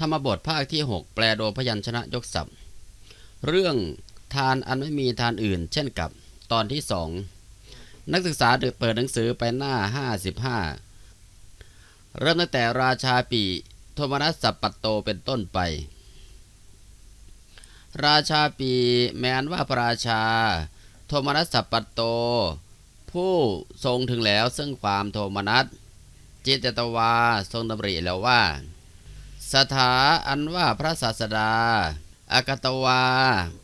ธรรมบทภาคที่ 6 แปลโดยพยัญชนะยกศัพท์ เรื่องทานอันไม่มีทานอื่น เช่นกับตอนที่สองนักศึกษาเปิดหนังสือไปหน้า 55 เริ่มตั้งแต่ราชาปีโทมนัสสัปปัตโตเป็นต้นไป ราชาปีแม้นว่าพระราชา โทมนัสสัปปัตโต ผู้ทรงถึงแล้วซึ่งความโทมนัสจิตตวาทรงดำริแล้วว่า สถาอันว่าพระศาสดา อากตวา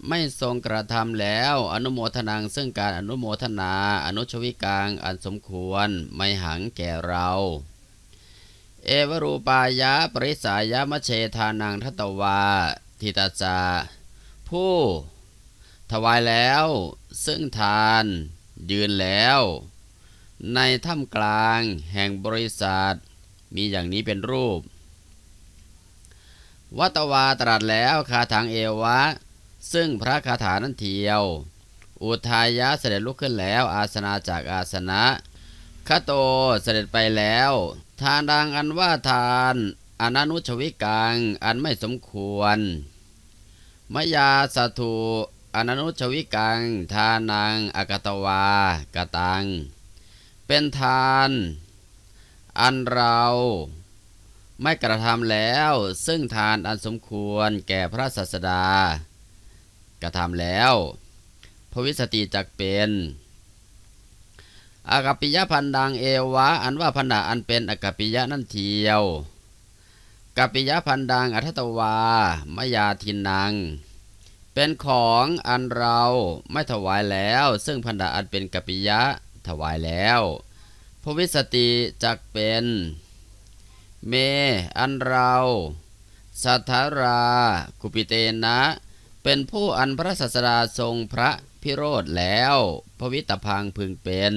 ไม่ทรงกระทำแล้ว อนุโมทนังซึ่งการอนุโมทนา อนุชวิกังอันสมควรไม่หังแก่เรา เอวรูปายะปริสายะมะเชทานังทัตวา ทิตาจา ผู้ ถวายแล้ว ซึ่งทาน ยืนแล้ว ในถ้ำกลางแห่งบริษัท มีอย่างนี้เป็นรูป วัตวาตรัสแล้วคาถังเอวะ ซึ่งพระคาถานั้นเทียว อุทายะเสด็จลุกขึ้นแล้ว อาสนาจากอาสนะคโตเสด็จไปแล้ว ทานดังอันว่าทานอนานุชวิกังอันไม่สมควร มยาสถุอนานุชวิกัง ทานังอากตวากตัง เป็นทาน อันเรา ไม่กระทำแล้ว ซึ่งทานอันสมควรแก่พระศาสดา กระทำแล้วพระวิสติจักเป็นอากปิยะพันดังเอวะ อันว่าพันดาอันเป็นอากปิยะนั่นเทียวกัปปิยะพันดังอัทตวามยาทินัง เป็นของอันเราไม่ถวายแล้ว ซึ่งพันดาอันเป็นกัปปิยะถวายแล้วพระวิสติจักเป็น เม อันเราสัทธารากุปิเตนะ เป็นผู้อันพระศาสดาทรงพระพิโรธแล้ว พระวิตพังพึงเป็น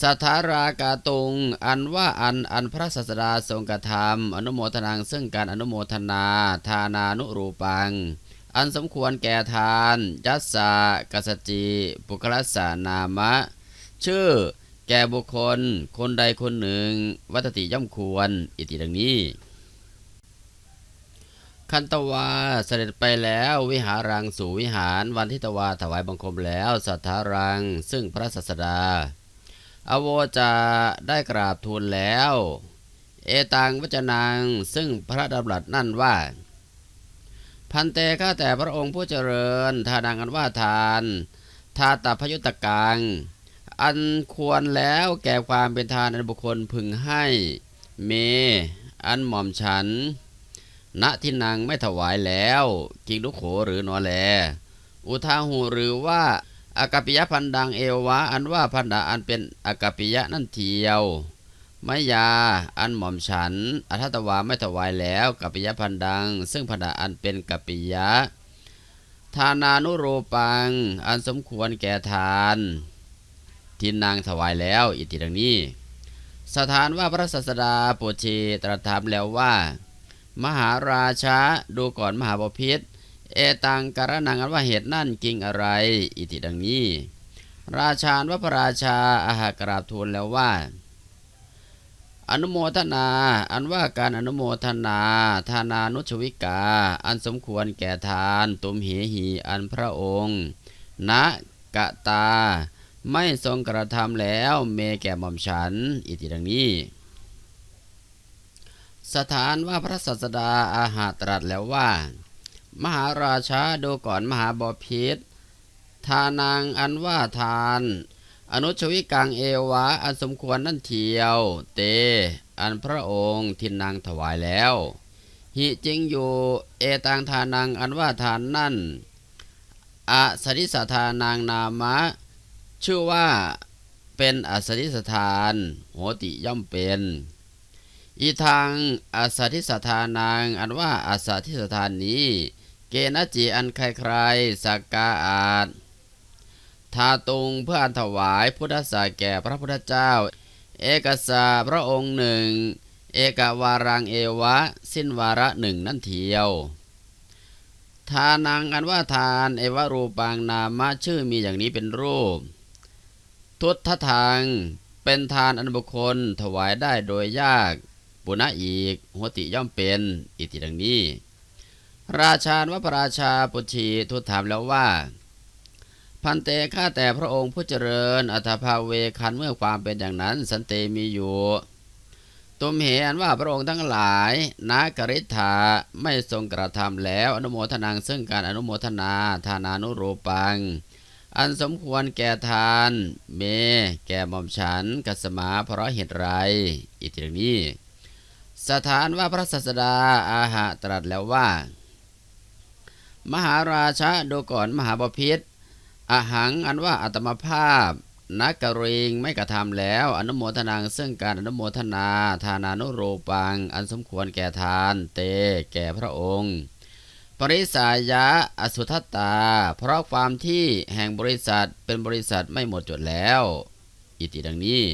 สัทธารากาตุง อันว่าอันอันพระศาสดาทรงกระทำอนุโมทนาซึ่งการอนุโมทนาทานานุรูปัง อันสมควรแก่ทาน ยัสสะกสจิ ปุคลสานามะ ชื่อ แก่บุคคล คนใดคนหนึ่ง วัตติย่อมควร อิติดังนี้ คันตวาเสด็จไปแล้ววิหารังสู่วิหารวันทิตวาถวายบังคมแล้วสัทธารัง ซึ่งพระศาสดา อโวจะได้กราบทูลแล้ว เอตังวจนังซึ่งพระดำรัสนั่นว่าพันเตข้าแต่พระองค์ผู้เจริญ ทานังอันว่าทาน ทาตพยุตกัง อันควรแล้วแก่ความเป็นทานอันบุคคลพึงให้เม อันหม่อมฉัน ณที่นางไม่ถวายแล้วกิงลุกโขหรือนอแล อุทาหูหรือว่าอากาปิยะพันดังเอวะ อันว่าพันดาอันเป็นอากาปิยะนั่นเทียวมยา อันหม่อมฉัน อัทตวาไม่ถวายแล้วกัปปิยะพันดัง ซึ่งพันดาอันเป็นกัปปิยะ ทานานุโรปัง อันสมควรแก่ทาน ทินนางถวายแล้ว อิติดังนี้ สถานว่าพระศาสดาปุชีตรัสถามแล้วว่า มหาราชาดูก่อนมหาบพิษเอตังการนังอันว่าเหตุนั่นกิงอะไร อิติดังนี้ ราชาว่าพระราชาอาหากราบทูลแล้วว่า อนุโมทนา อันว่าการอนุโมทนา ทานานุชวิกา อันสมควรแก่ทาน ตุมเหหีอันพระองค์ณกะตา ไม่ทรงกระทำแล้วเมแก่หม่อมฉัน อิติดังนี้ สถานว่าพระสัสดาอาหาตรัสแล้วว่า มหาราชาดูก่อนมหาบพิษทานังอันว่าทาน อนุชวิกังเอวะอันสมควรนั่นเทียว เต อันพระองค์ทินนางถวายแล้วหิจริงอยู่ เอตังทานังอันว่าทานนั่นอสริสทานางนามะ ชื่อว่าเป็นอสริสทานโหติย่อมเป็น อีทางอสถิสทานาง อันว่าอสถิสทานนี้ เกณจีอันใครๆสักกาอาจทาตุงเพื่ออันถวายพุทธศาสแก่พระพุทธเจ้า เอกสาพระองค์หนึ่ง เอกวารังเอวะ สิ้นวาระหนึ่งนั่นเทียว ทานังอันว่าทาน เอวรูปังนามะชื่อมีอย่างนี้เป็นรูป ทุตททาง เป็นทานอันบุคคลถวายได้โดยยากปุณะอีกโหติย่อมเป็นอิติดังนี้ ราชานวพระราชาปุชีทูลถามแล้วว่า พันเตข้าแต่พระองค์ผู้เจริญอัตภาเวคันเมื่อความเป็นอย่างนั้น สันเตมีอยู่ตุมเหอันว่าพระองค์ทั้งหลายนากริธาไม่ทรงกระทำแล้วอนุโมทนังซึ่งการอนุโมทนาทานานุรูปัง อันสมควรแก่ทาน เม แก่หม่อมฉันกัสมาเพราะเหตุไร อีกอย่างนี้ สถานว่าพระศาสดาอาหะตรัสแล้วว่า มหาราชาดูก่อนมหาบพิษอาหังอันว่าอัตมภาพ นักกริงไม่กระทำแล้ว อนุโมทนังซึ่งการอนุโมทนา ทานานุรูปัง อันสมควรแก่ทาน เต แก่พระองค์ ปริสายะอสุทัตตา เพราะความที่แห่งบริษัทเป็นบริษัทไม่หมดจดแล้ว อิติดังนี้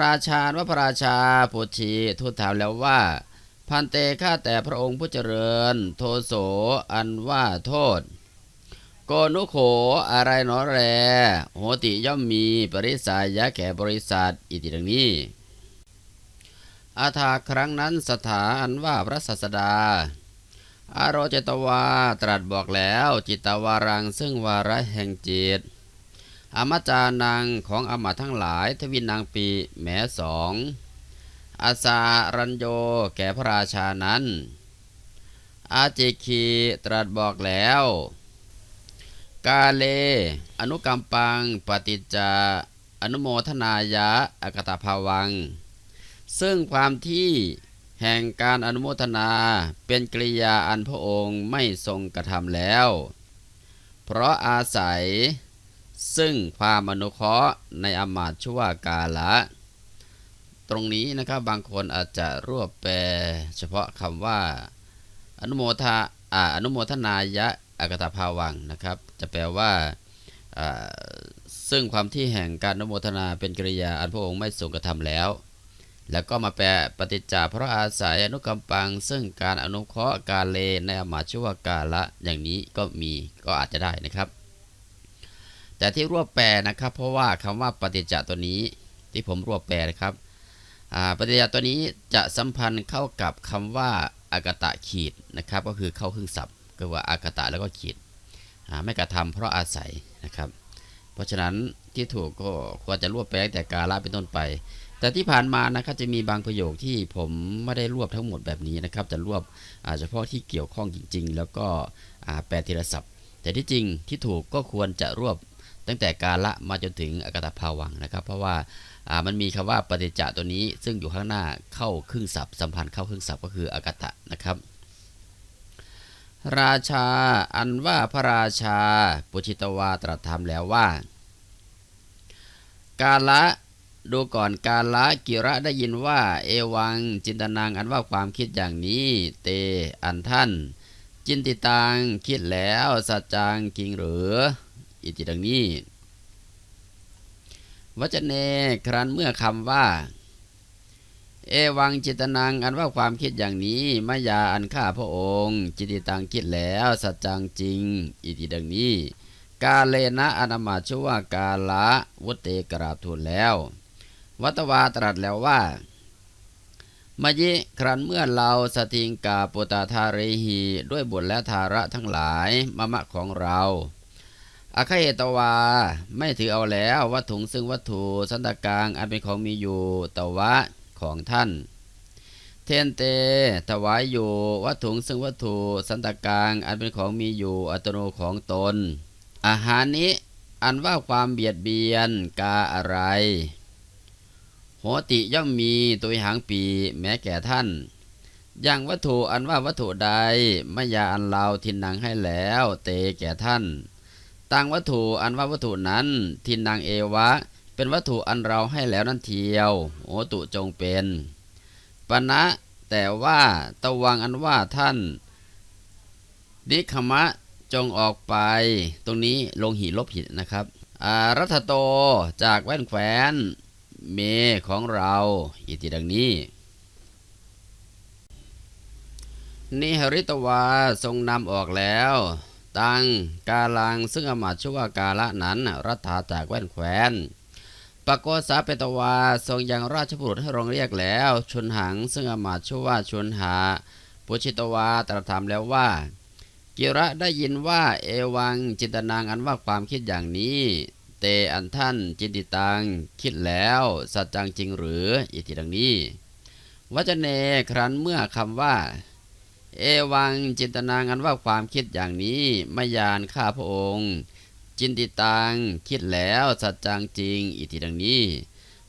ราชาว่าพระราชาโพชีทูลถามแล้วว่า พันเตข้าแต่พระองค์ผู้เจริญ โทโสอันว่าโทษ โกนุโขอะไรหนอแรโหติย่อมมีปริสายะแก่บริษัท อิติดังนี้ อาถาครั้งนั้นสถาอันว่าพระศาสดา อารเจตวาตรัสบอกแล้วจิตวารังซึ่งวาระแห่งจิต อมจานังของอมตะทั้งหลายทวินนางปีแหมสองอาสารัญโยแก่พระราชานั้น อาจิคีตรัสบอกแล้ว กาเล อนุกรรมปังปฏิจจาอนุโมทนายะอากตภาวัง ซึ่งความที่ แห่งการอนุโมทนาเป็นกริยาอันพระองค์ไม่ทรงกระทำแล้ว เพราะอาศัยซึ่งความอนุเคราะห์ในอมาตชั่วกาละ ตรงนี้นะครับบางคนอาจจะรวบแปลเฉพาะคำว่า อนุโมทาอ่าอนุโมทนายะอากตภาวังนะครับ จะแปลว่าอ่าซึ่งความที่แห่งการอนุโมทนาเป็นกริยาอันพระองค์ไม่ทรงกระทำแล้ว แล้วก็มาแปลปฏิจจาเพราะอาศัยอนุกรรมปัง ซึ่งการอนุเคราะห์กาเลในอมาชั่วกาละอย่างนี้ก็มีก็อาจจะได้นะครับ แต่ที่รวบแปลนะครับ เพราะว่าคำว่าปฏิจจาตัวนี้ที่ผมรวบแปลนะครับปฏิจจาตัวนี้จะสัมพันธ์เข้ากับคำว่าอากตะขีดนะครับ ก็คือเข้าครึ่งศัพท์ก็ว่าอากตะแล้วก็ขีดไม่กระทำเพราะอาศัยนะครับ เพราะฉะนั้นที่ถูกก็ควรจะรวบแปลแต่กาละเป็นต้นไป แต่ที่ผ่านมานะครับจะมีบางประโยคที่ผมไม่ได้รวบทั้งหมดแบบนี้นะครับจะรวบเฉพาะที่เกี่ยวข้องจริง ๆ แล้วก็แปลทีละศัพท์ แต่ที่จริงที่ถูกก็ควรจะรวบตั้งแต่กาละมาจนถึงอากตภาวังนะครับ เพราะว่ามันมีคำว่าปฏิจจตัวนี้ซึ่งอยู่ข้างหน้าเข้าครึ่งศัพท์สัมพันธ์เข้าครึ่งศัพท์ก็คืออากตะนะครับ ราชาอันว่าพระราชา ปุชิตวาตรัสถามแล้วว่า กาละ ดูก่อนกาละกิระได้ยินว่า เอวัง จินตนางอันว่าความคิดอย่างนี้ เตอันท่าน จินติตังคิดแล้วสัจจังจริงหรืออิติดังนี้วจเนครันเมื่อคำว่า เอวังจิตนังอันว่าความคิดอย่างนี้มายาอันข้าพระองค์ จิติตังคิดแล้วสัจจังจริง อิติดังนี้ กาเลนะอนามาชั่วกาละวุตเตกราบทูลแล้ว วัตวาตรัสแล้วว่ามยิครันเมื่อเราสติงกาปุตาธาเรหีด้วยบุตรและธาระทั้งหลายมะมะของเราอาคาเอตวาไม่ถือเอาแล้ววัตถุซึ่งวัตถุสันตกลางอันเป็นของมีอยู่ตวะของท่าน เทนเตถวายอยู่วัตถุซึ่งวัตถุสันตกลางอันเป็นของมีอยู่อัตโนของตน อาหารนี้อันว่าความเบียดเบียนกาอะไร โหติย่อมมีตัวหางปีแม้แก่ท่านอย่างวัตถุอันว่าวัตถุใดมายาอันเราทินนังให้แล้ว เตแก่ท่านต่างวัตถุอันว่าวัตถุนั้น ทินนางเอวะ เป็นวัตถุอันเราให้แล้วนั่นเทียว โอตุจงเป็นปณะแต่ว่าตะวังอันว่าท่านนิคมะจงออกไป ตรงนี้ลงหีลบหินะครับอารัตโตจากแว่นแขวน เมของเรา อิติดังนี้ นิหริตวาทรงนำออกแล้ว ตังกาลังซึ่งอมาตชื่อว่ากาละนั้น รัฐาจากแว่นแขวนปโกษาเปตวาทรงยังราชบุรุษให้รองเรียกแล้ว ชุนหังซึ่งอมาตชื่ว่าชุนหาปุชิตวาตรัสถามแล้วว่า กิระได้ยินว่าเอวังจินตนางอันว่าความคิดอย่างนี้ เตอันท่านจินติตังคิดแล้ว สัจจังจริงหรืออิติดังนี้วจเนครั้นเมื่อคำว่า เอวังจินตนางันว่าความคิดอย่างนี้ไม่ยานข้าพระองค์ จินติตังคิดแล้วสัจจังจริงอิติดังนี้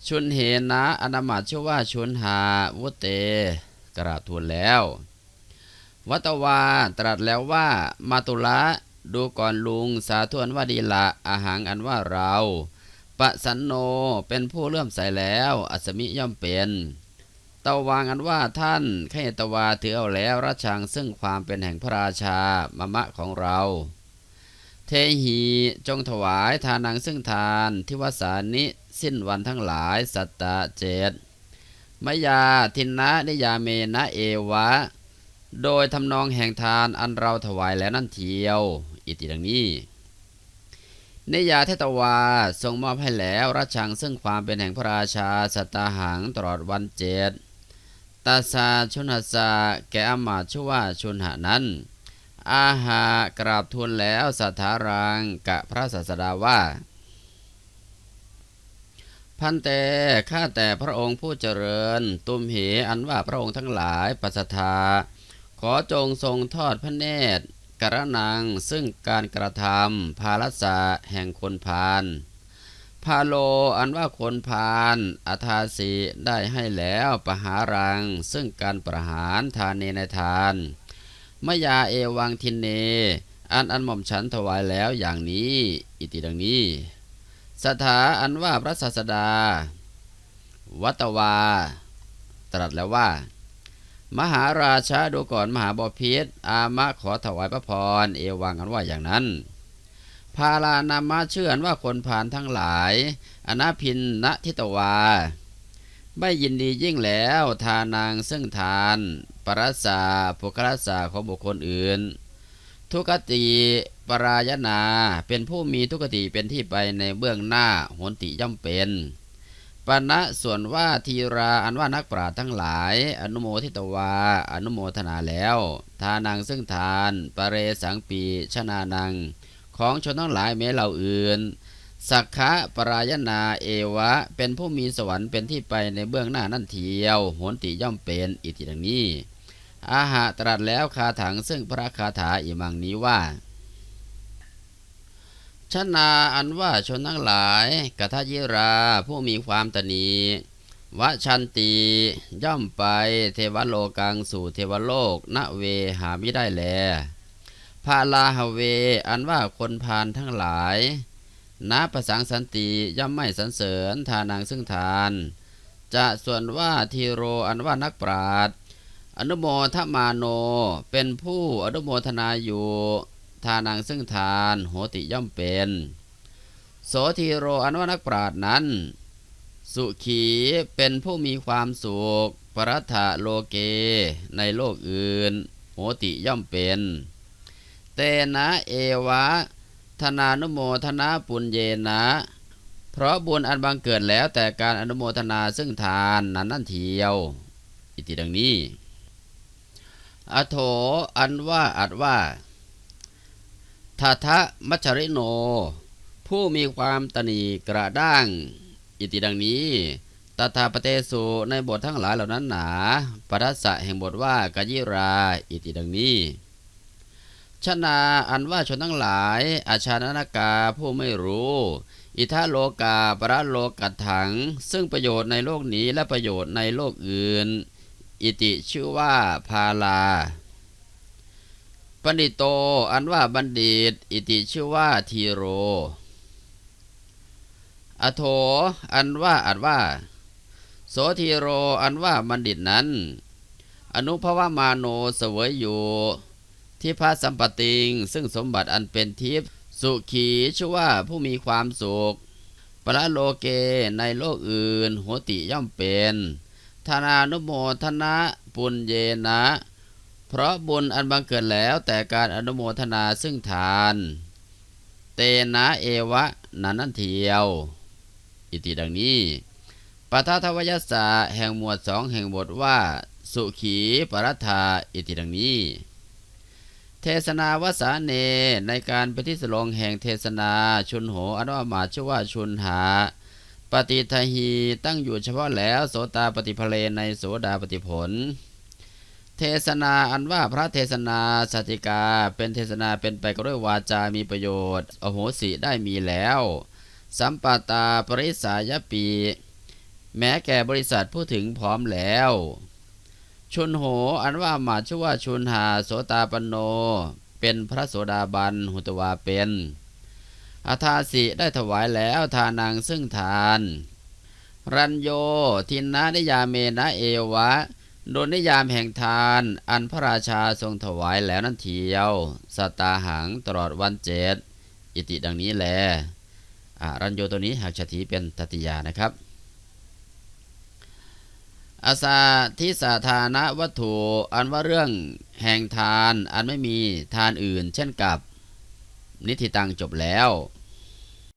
ชุนเหนะอนามาตชื่อว่าชุนหาวุเต กราบทูลแล้ว วัตวาตรัสแล้วว่ามาตุละ ดูก่อนลุงสาธุอันว่าดีละอาหารอันว่าเราปะสันโนเป็นผู้เลื่อมใสแล้ว อัสมิย่อมเป็นตะวางอันว่าท่านขยตวาถือเอาแล้วราชังซึ่งความเป็นแห่งพระราชามะมะของเรา เทหีจงถวายทานังซึ่งทานทิวสานิสิ้นวันทั้งหลายสัตตะเจตมยาทินนะนิยาเมนะเอวะ โดยทำนองแห่งทานอันเราถวายแล้วนั่นเทียว อิติดังนี้นิยาเทตวาทรงมอบให้แล้วราชังซึ่งความเป็นแห่งพระราชาสตาหังตลอดวันเจ็ดตาสาชุนหสาแกอมาชื่อว่าชุนหานั้น อาหากราบทูลแล้วสัทธารังกะพระศาสดาว่า พันเตข้าแต่พระองค์ผู้เจริญ ตุมเหอันว่าพระองค์ทั้งหลายปัสทาขอจงทรงทอดพระเนตร กระนังซึ่งการกระทำภาลสะแห่งคนพาลพาโลอันว่าคนพาลอาทาสีได้ให้แล้วปหารัง ซึ่งการประหารทานเนในทานมยาเอวังทินเน อันอันหม่อมฉันถวายแล้วอย่างนี้ อิติดังนี้ สถาอันว่าพระศาสดา วัตวา ตรัสแล้วว่า มหาราชาดูก่อนมหาบพิษอามะขอถวายพระพร เอวังอันว่าอย่างนั้น พาลานามะเชื่อันว่าคนผ่านทั้งหลาย อนาพินณทิตวา ไม่ยินดียิ่งแล้วทานางซึ่งทาน ปรัสสาปุครัสสาของบุคคลอื่น ทุกติปรายนาเป็นผู้มีทุกติเป็นที่ไปในเบื้องหน้าหนติย่อมเป็น ปณะส่วนว่าทีราอันว่านักปราชญ์ทั้งหลาย อนุโมทิตวา อนุโมทนาแล้ว ทานังซึ่งทานปเรสังปีชนานัง ของชนทั้งหลายแม้เหล่าอื่น สักขะปรายนาเอวะ เป็นผู้มีสวรรค์เป็นที่ไปในเบื้องหน้านั่นเทียวโหนติย่อมเป็นอิติดังนี้อาหะตรัสแล้วคาถังซึ่งพระคาถาอิมังนี้ว่า ชนาอันว่าชนทั้งหลายกทยิราผู้มีความตนีวชันตีย่อมไปเทวโลกังสู่เทวโลกณเวหาไม่ได้แลพาลาหเว อันว่าคนพานทั้งหลายนาประสังสันติย่อมไม่สรรเสริญทานังซึ่งทาน จะส่วนว่าทีโรอันว่านักปราดอนุโมทมาโนเป็นผู้อนุโมทนาอยู่ ทานังซึ่งทาน โหติย่อมเป็น โสทีโรอันว่านักปราดนั้น สุขีเป็นผู้มีความสุขปรัตถะโลเก ในโลกอื่น โหติย่อมเป็น เตนะเอวะ ธนานุโมทนาปุญเยนะ เพราะบุญอันบังเกิดแล้วแต่การอนุโมทนาซึ่งทานนั้นนั่นเทียว อิติดังนี้ อโถอันว่าอัดว่า ทัทะมัชริโน ผู้มีความตนีกระด้าง อิติดังนี้ตถาปเตสุในบททั้งหลายเหล่านั้นหนาปรัสสะแห่งบทว่ากยิรา อิติดังนี้ ชนาอันว่าชนทั้งหลาย อาชานนากาผู้ไม่รู้ อิทาโลกาปรโลกัตถัง ซึ่งประโยชน์ในโลกนี้และประโยชน์ในโลกอื่น อิติชื่อว่าพาลา ปณิโตอันว่าบัณฑิต อิติชื่อว่าทีโร อโถอันว่าอัดว่า โสทีโรอันว่าบัณฑิตนั้น อนุภวามาโนเสวยอยู่ ที่พระสัมปติง ซึ่งสมบัติอันเป็นทิพย์สุขีชื่อว่าผู้มีความสุขปรโลเกในโลกอื่น โหติย่อมเป็นธนานุโมทนะปุญเยนะ เพราะบุญอันบังเกิดแล้วแต่การอนุโมทนาซึ่งทาน เตนะเอวะนันนันเทียว อิติดังนี้ปัททวยสสะแห่งหมวดสองแห่งบทว่า สุขีปรัตถาอิติดังนี้ เทศนาวสาเนในการไปที่สลงแห่งเทศนาชุนโหอนุอามาชื่อว่าชุนหา ปฏิทหีตั้งอยู่เฉพาะแล้วโสตาปฏิภเลในโสดาปฏิผล เทศนาอันว่าพระเทศนาสติกา เป็นเทศนาเป็นไปก็ด้วยวาจามีประโยชน์ อโหสิได้มีแล้ว สัมปตาปริสายปี แม้แก่บริษัทผู้ถึงพร้อมแล้ว ชุนโหอันว่ามาชื่อว่าชุนหาโสตาปโน เป็นพระโสดาบันหุตวาเป็นอาทาสิได้ถวายแล้วทานังซึ่งทาน รัญโยทินนานิยาเมนะเอวะ โดยนิยามแห่งทาน อันพระราชาทรงถวายแล้วนั่นเทียวสตาหังตลอดวันเจ็ดอิติดังนี้แลอรัญโยตัวนี้หากชถีเป็นตติยานะครับ อาสาทิสาธานะวัตถุอันว่าเรื่องแห่งทาน อันไม่มีทานอื่น เช่นกับนิธิตังจบแล้ว